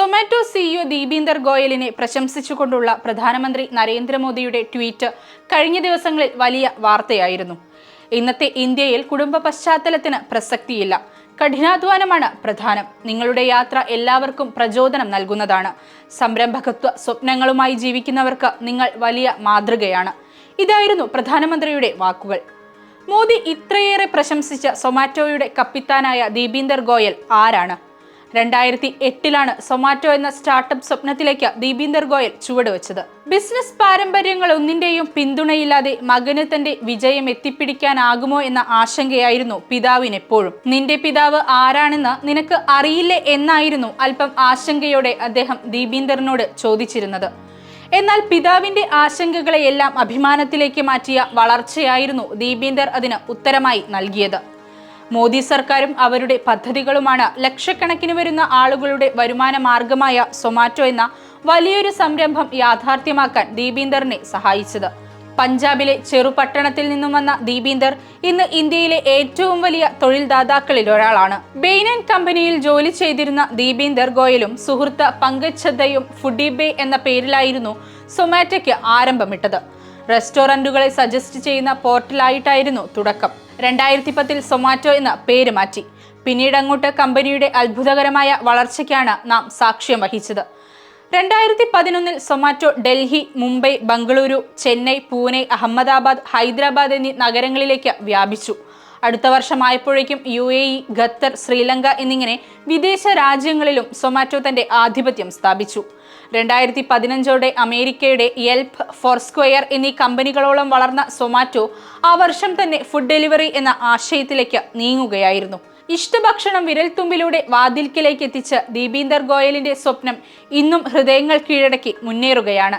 Zomato CEO Deepinder ഗോയലിനെ പ്രശംസിച്ചുകൊണ്ടുള്ള പ്രധാനമന്ത്രി നരേന്ദ്രമോദിയുടെ ട്വീറ്റ് കഴിഞ്ഞ ദിവസങ്ങളിൽ വലിയ വാർത്തയായിരുന്നു. ഇന്നത്തെ ഇന്ത്യയിൽ കുടുംബ പശ്ചാത്തലത്തിന് പ്രസക്തിയില്ല. കഠിനാധ്വാനമാണ് പ്രധാനം. നിങ്ങളുടെ യാത്ര എല്ലാവർക്കും പ്രചോദനം നൽകുന്നതാണ്. സംരംഭകത്വ സ്വപ്നങ്ങളുമായി ജീവിക്കുന്നവർക്ക് നിങ്ങൾ വലിയ മാതൃകയാണ്. ഇതായിരുന്നു പ്രധാനമന്ത്രിയുടെ വാക്കുകൾ. മോദി ഇത്രയേറെ പ്രശംസിച്ച സൊമാറ്റോയുടെ കപ്പിത്താനായ ദീപീന്ദർ ഗോയൽ ആരാണ്? രണ്ടായിരത്തി എട്ടിലാണ് സൊമാറ്റോ എന്ന സ്റ്റാർട്ടപ്പ് സ്വപ്നത്തിലേക്ക് ദീപീന്ദർ ഗോയൽ ചുവടുവെച്ചത്. ബിസിനസ് പാരമ്പര്യങ്ങൾ ഒന്നിന്റെയും പിന്തുണയില്ലാതെ മകന് തന്റെ വിജയം എത്തിപ്പിടിക്കാനാകുമോ എന്ന ആശങ്കയായിരുന്നു പിതാവിന് എപ്പോഴും നിന്റെ പിതാവ് ആരാണെന്ന് നിനക്ക് അറിയില്ലേ എന്നായിരുന്നു അല്പം ആശങ്കയോടെ അദ്ദേഹം ദീപീന്ദറിനോട് ചോദിച്ചിരുന്നത്. എന്നാൽ പിതാവിന്റെ ആശങ്കകളെയെല്ലാം അഭിമാനത്തിലേക്ക് മാറ്റിയ വളർച്ചയായിരുന്നു ദീപീന്ദർ അതിന് ഉത്തരമായി നൽകിയത്. മോദി സർക്കാരും അവരുടെ പദ്ധതികളുമാണ് ലക്ഷക്കണക്കിന് വരുന്ന ആളുകളുടെ വരുമാന മാർഗമായ സൊമാറ്റോ എന്ന വലിയൊരു സംരംഭം യാഥാർത്ഥ്യമാക്കാൻ ദീപീന്ദറിനെ സഹായിച്ചത്. പഞ്ചാബിലെ ചെറുപട്ടണത്തിൽ നിന്നും വന്ന ദീപീന്ദർ ഇന്ന് ഇന്ത്യയിലെ ഏറ്റവും വലിയ തൊഴിൽദാതാക്കളിൽ ഒരാളാണ്. ബെയിൻ ആൻഡ് കമ്പനിയിൽ ജോലി ചെയ്തിരുന്ന ദീപീന്ദർ ഗോയലും സുഹൃത്ത് പങ്കജ് ഛദ്ദയും ഫുഡി ബേ എന്ന പേരിലായിരുന്നു സൊമാറ്റോയ്ക്ക് ആരംഭമിട്ടത്. റെസ്റ്റോറന്റുകളെ സജസ്റ്റ് ചെയ്യുന്ന പോർട്ടലായിട്ടായിരുന്നു തുടക്കം. രണ്ടായിരത്തി പത്തിൽ സൊമാറ്റോ എന്ന പേര് മാറ്റി. പിന്നീട് അങ്ങോട്ട് കമ്പനിയുടെ അത്ഭുതകരമായ വളർച്ചയ്ക്കാണ് നാം സാക്ഷ്യം വഹിച്ചത്. രണ്ടായിരത്തി പതിനൊന്നിൽ സൊമാറ്റോ ഡൽഹി മുംബൈ ബംഗളൂരു ചെന്നൈ പൂനെ അഹമ്മദാബാദ് ഹൈദരാബാദ് എന്നീ നഗരങ്ങളിലേക്ക് വ്യാപിച്ചു. അടുത്ത വർഷമായപ്പോഴേക്കും U A E Qatar Sri Lanka എന്നിങ്ങനെ വിദേശ രാജ്യങ്ങളിലും സൊമാറ്റോ തന്റെ ആധിപത്യം സ്ഥാപിച്ചു. രണ്ടായിരത്തി പതിനഞ്ചോടെ അമേരിക്കയുടെ യെൽപ്പ് ഫോർസ്ക്വയർ എന്നീ കമ്പനികളോളം വളർന്ന സൊമാറ്റോ ആ വർഷം തന്നെ ഫുഡ് ഡെലിവറി എന്ന ആശയത്തിലേക്ക് നീങ്ങുകയായിരുന്നു. ഇഷ്ടഭക്ഷണം വിരൽത്തുമ്പിലൂടെ വാതിൽക്കിലേക്ക് എത്തിച്ച ദീപീന്ദർ ഗോയലിന്റെ സ്വപ്നം ഇന്നും ഹൃദയങ്ങൾ കീഴടക്കി മുന്നേറുകയാണ്.